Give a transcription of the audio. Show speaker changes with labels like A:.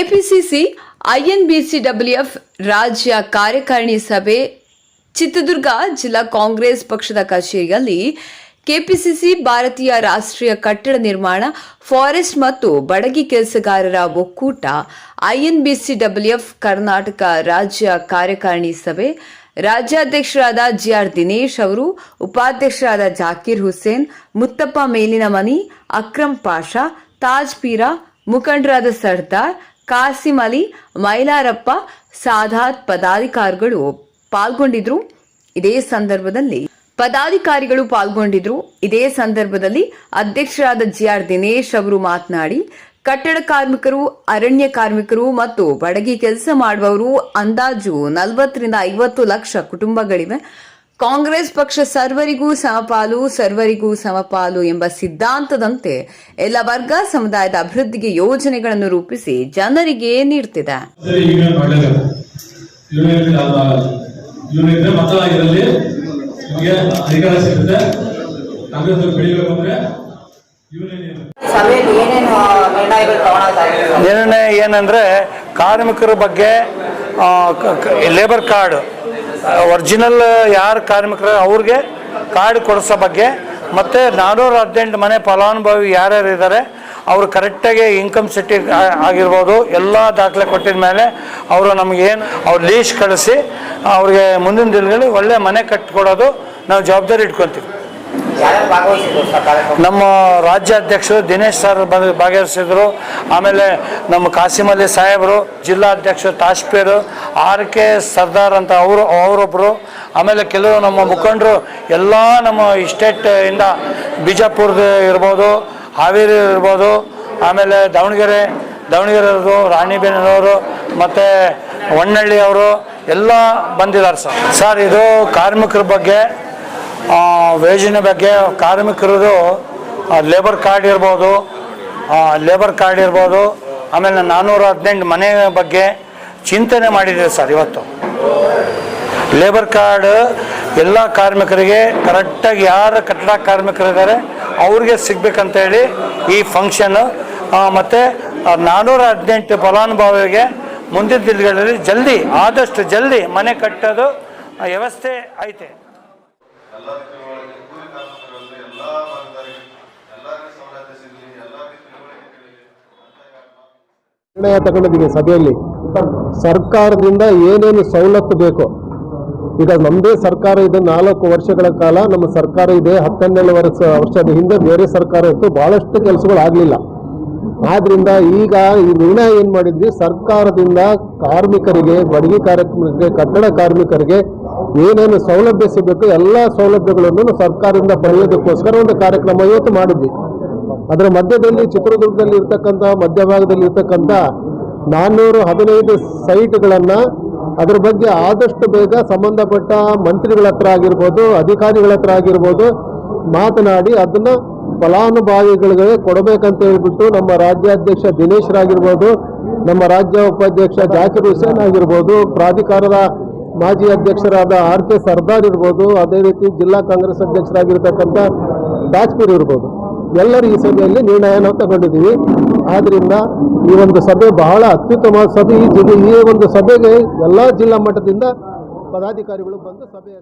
A: KPCC ಐಎನ್ಬಿಸಿಡಬ್ಲ್ಯೂಎಫ್ ರಾಜ್ಯ ಕಾರ್ಯಕಾರಿಣಿ ಸಭೆ, ಚಿತ್ರದುರ್ಗ ಜಿಲ್ಲಾ ಕಾಂಗ್ರೆಸ್ ಪಕ್ಷದ ಕಚೇರಿಯಲ್ಲಿ ಕೆಪಿಸಿಸಿ ಭಾರತೀಯ ರಾಷ್ಟ್ರೀಯ ಕಟ್ಟಡ ನಿರ್ಮಾಣ, ಫಾರೆಸ್ಟ್ ಮತ್ತು ಬಡಗಿ ಕೆಲಸಗಾರರ ಒಕ್ಕೂಟ, ಐಎನ್ಬಿಸಿಡಬ್ಲ್ಯೂಎಫ್ ಕರ್ನಾಟಕ ರಾಜ್ಯ ಕಾರ್ಯಕಾರಿಣಿ ಸಭೆ, ರಾಜ್ಯಾಧ್ಯಕ್ಷರಾದ ಜಿಆರ್ ದಿನೇಶ್ ಅವರು, ಉಪಾಧ್ಯಕ್ಷರಾದ ಜಾಕೀರ್ ಹುಸೇನ್, ಮುತ್ತಪ್ಪ ಮೇಲಿನ ಮನಿ ಅಕ್ರಮ್ ಪಾಷಾ, ತಾಜ್ ಪೀರಾ, ಮುಖಂಡರಾದ ಸರ್ದಾರ್ ಕಾಸಿಂ ಅಲಿ, ಮೈಲಾರಪ್ಪ ಸಾಧಾತ್ ಪದಾಧಿಕಾರಿಗಳು ಪಾಲ್ಗೊಂಡಿದ್ರು. ಇದೇ ಸಂದರ್ಭದಲ್ಲಿ ಪದಾಧಿಕಾರಿಗಳು ಪಾಲ್ಗೊಂಡಿದ್ರು. ಇದೇ ಸಂದರ್ಭದಲ್ಲಿ ಅಧ್ಯಕ್ಷರಾದ ಜಿ ಆರ್ ದಿನೇಶ್ ಅವರು ಮಾತನಾಡಿ, ಕಟ್ಟಡ ಕಾರ್ಮಿಕರು, ಅರಣ್ಯ ಕಾರ್ಮಿಕರು ಮತ್ತು ಬಡಗಿ ಕೆಲಸ ಮಾಡುವವರು ಅಂದಾಜು ನಲವತ್ತರಿಂದ ಐವತ್ತು ಲಕ್ಷ ಕುಟುಂಬಗಳಿವೆ. ಕಾಂಗ್ರೆಸ್ ಪಕ್ಷ ಸರ್ವರಿಗೂ ಸಮಪಾಲು ಸರ್ವರಿಗೂ ಸಮಪಾಲು ಎಂಬ ಸಿದ್ಧಾಂತದಂತೆ ಎಲ್ಲ ವರ್ಗ ಸಮುದಾಯದ ಅಭಿವೃದ್ಧಿಗೆ ಯೋಜನೆಗಳನ್ನು ರೂಪಿಸಿ ಜನರಿಗೆ ನೀಡುತ್ತಿದೆ
B: ನಿರ್ಣಯ ಏನಂದರೆ ಕಾರ್ಮಿಕರ ಬಗ್ಗೆ ಲೇಬರ್ ಕಾರ್ಡ್ ಒರಿಜಿನಲ್ ಯಾರು ಕಾರ್ಮಿಕರು ಅವ್ರಿಗೆ ಕಾರ್ಡ್ ಕೊಡಿಸೋ ಬಗ್ಗೆ, ಮತ್ತು ನಾನ್ನೂರ ಹದಿನೆಂಟು ಮನೆ ಫಲಾನುಭವಿ ಯಾರ್ಯಾರು ಇದ್ದಾರೆ ಅವರು ಕರೆಕ್ಟಾಗಿ ಇನ್ಕಮ್ ಸಿಟಿ ಆಗಿರ್ಬೋದು, ಎಲ್ಲ ದಾಖಲೆ ಕೊಟ್ಟಿದ ಮೇಲೆ ಅವರು ನಮಗೇನು ಅವ್ರು ಲೀಸ್ಟ್ ಕಳಿಸಿ, ಅವ್ರಿಗೆ ಮುಂದಿನ ದಿನಗಳಲ್ಲಿ ಒಳ್ಳೆ ಮನೆ ಕಟ್ಟಿಕೊಡೋದು ನಾವು ಜವಾಬ್ದಾರಿ ಇಟ್ಕೊತೀವಿ
C: ಯಾರ್ಯಾರು ಭಾಗವಹಿಸಿದ್ರು ಸರ್ ಕಾರ್ಯಕ್ರಮ
B: ನಮ್ಮ ರಾಜ್ಯಾಧ್ಯಕ್ಷರು ದಿನೇಶ್ ಸರ್ ಬಂದು ಭಾಗವಹಿಸಿದ್ರು. ಆಮೇಲೆ ನಮ್ಮ ಕಾಸಿಂ ಅಲಿ ಸಾಹೇಬರು ಜಿಲ್ಲಾಧ್ಯಕ್ಷರು ತಾಶ್ಪೇರು, ಆರ್ ಕೆ ಸರ್ದಾರ್ ಅಂತ ಅವರು ಅವರೊಬ್ಬರು ಆಮೇಲೆ ಕೆಲವರು ನಮ್ಮ ಮುಖಂಡರು, ಎಲ್ಲ ನಮ್ಮ ಇಸ್ಟೇಟ್ ಇಂದ ಬಿಜಾಪುರದ ಇರ್ಬೋದು, ಹಾವೇರಿ ಇರ್ಬೋದು, ಆಮೇಲೆ ದಾವಣಗೆರೆ ದಾವಣಗೆರೆಯವರು ರಾಣಿಬೆನ್ನೂರು, ಮತ್ತು ಹೊನ್ನಳ್ಳಿ ಅವರು ಎಲ್ಲ ಬಂದಿದ್ದಾರೆ ಸರ್. ಸರ್, ಇದು ಕಾರ್ಮಿಕರ ಬಗ್ಗೆ ವೇಜಿನ ಬಗ್ಗೆ ಕಾರ್ಮಿಕರದು ಲೇಬರ್ ಕಾರ್ಡ್ ಇರ್ಬೋದು ಲೇಬರ್ ಕಾರ್ಡ್ ಇರ್ಬೋದು, ಆಮೇಲೆ ನಾನ್ನೂರ ಹದಿನೆಂಟು ಮನೆ ಬಗ್ಗೆ ಚಿಂತನೆ ಮಾಡಿದ್ದೀವಿ ಸರ್ ಇವತ್ತು. ಲೇಬರ್ ಕಾರ್ಡ್ ಎಲ್ಲ ಕಾರ್ಮಿಕರಿಗೆ ಕರೆಕ್ಟಾಗಿ ಯಾರು ಕಟ್ಟಡ ಕಾರ್ಮಿಕರಿದ್ದಾರೆ, ಅವ್ರಿಗೆ ಸಿಗಬೇಕಂತೇಳಿ ಈ ಫಂಕ್ಷನ್ನು ಮತ್ತು ನಾನ್ನೂರ ಹದಿನೆಂಟು ಫಲಾನುಭವಿಗೆ ಮುಂದಿನ ದಿನಗಳಲ್ಲಿ ಜಲ್ದಿ, ಆದಷ್ಟು ಜಲ್ದಿ ಮನೆ ಕಟ್ಟೋದು ವ್ಯವಸ್ಥೆ ಐತೆ.
D: ನಿರ್ಣಯ ತಗೊಂಡಿದ್ದೀವಿ ಸಭೆಯಲ್ಲಿ. ಸರ್ಕಾರದಿಂದ ಏನೇನು ಸವಲತ್ತು ಬೇಕು, ಈಗ ನಮ್ಮದೇ ಸರ್ಕಾರ ಇದೆ ನಾಲ್ಕು ವರ್ಷಗಳ ಕಾಲ, ನಮ್ಮ ಸರ್ಕಾರ ಇದೆ ಹತ್ತನ್ನೆರಡು ವರ್ಷ ವರ್ಷದ ಹಿಂದೆ ಬೇರೆ ಸರ್ಕಾರ ಇತ್ತು, ಬಹಳಷ್ಟು ಕೆಲಸಗಳು ಆಗಲಿಲ್ಲ. ಆದ್ರಿಂದ ಈಗ ಈ ನಿರ್ಣಯ ಏನು ಮಾಡಿದ್ವಿ, ಸರ್ಕಾರದಿಂದ ಕಾರ್ಮಿಕರಿಗೆ, ಬಡಗಿ ಕಾರ್ಯಕ್ರಮಕ್ಕೆ, ಕಟ್ಟಡ ಕಾರ್ಮಿಕರಿಗೆ ಏನೇನು ಸೌಲಭ್ಯ ಸಿಗಬೇಕು ಎಲ್ಲ ಸೌಲಭ್ಯಗಳನ್ನು ಸರ್ಕಾರದಿಂದ ಪಡೆಯೋದಕ್ಕೋಸ್ಕರ ಒಂದು ಕಾರ್ಯಕ್ರಮ ಇವತ್ತು ಮಾಡಿದ್ವಿ. ಅದರ ಮಧ್ಯದಲ್ಲಿ ಚಿತ್ರದುರ್ಗದಲ್ಲಿ ಇರ್ತಕ್ಕಂಥ ಮಧ್ಯಭಾಗದಲ್ಲಿ ಇರ್ತಕ್ಕಂಥ ನಾನ್ನೂರು ಹದಿನೈದು ಸೈಟ್ಗಳನ್ನು ಅದರ ಬಗ್ಗೆ ಆದಷ್ಟು ಬೇಗ ಸಂಬಂಧಪಟ್ಟ ಮಂತ್ರಿಗಳ ಹತ್ರ ಆಗಿರ್ಬೋದು, ಅಧಿಕಾರಿಗಳ ಹತ್ರ ಆಗಿರ್ಬೋದು ಮಾತನಾಡಿ ಅದನ್ನ ಫಲಾನುಭವಿಗಳಿಗೆ ಕೊಡಬೇಕಂತ ಹೇಳ್ಬಿಟ್ಟು ನಮ್ಮ ರಾಜ್ಯಾಧ್ಯಕ್ಷ ದಿನೇಶ್ರಾಗಿರ್ಬೋದು ನಮ್ಮ ರಾಜ್ಯ ಉಪಾಧ್ಯಕ್ಷ ಜಾಕಿರ್ ಹುಸೇನ್ ಆಗಿರ್ಬೋದು, ಪ್ರಾಧಿಕಾರದ ಮಾಜಿ ಅಧ್ಯಕ್ಷರಾದ ಆರ್ ಕೆ ಸರ್ದಾರ್ ಇರ್ಬೋದು, ಅದೇ ರೀತಿ ಜಿಲ್ಲಾ ಕಾಂಗ್ರೆಸ್ ಅಧ್ಯಕ್ಷರಾಗಿರ್ತಕ್ಕಂಥ ವಾಜಪೇಯಿ ಇರ್ಬೋದು. ಎಲ್ಲರೂ ಈ ಸಭೆಯಲ್ಲಿ ನಿರ್ಣಯನ ತಗೊಂಡಿದ್ದೀವಿ. ಆದ್ದರಿಂದ ಈ ಒಂದು ಸಭೆ ಬಹಳ ಅತ್ಯುತ್ತಮ ಸಭೆ. ಈ ಈ ಒಂದು ಸಭೆಗೆ ಎಲ್ಲ ಜಿಲ್ಲಾ ಮಟ್ಟದಿಂದ ಪದಾಧಿಕಾರಿಗಳು ಬಂದು ಸಭೆ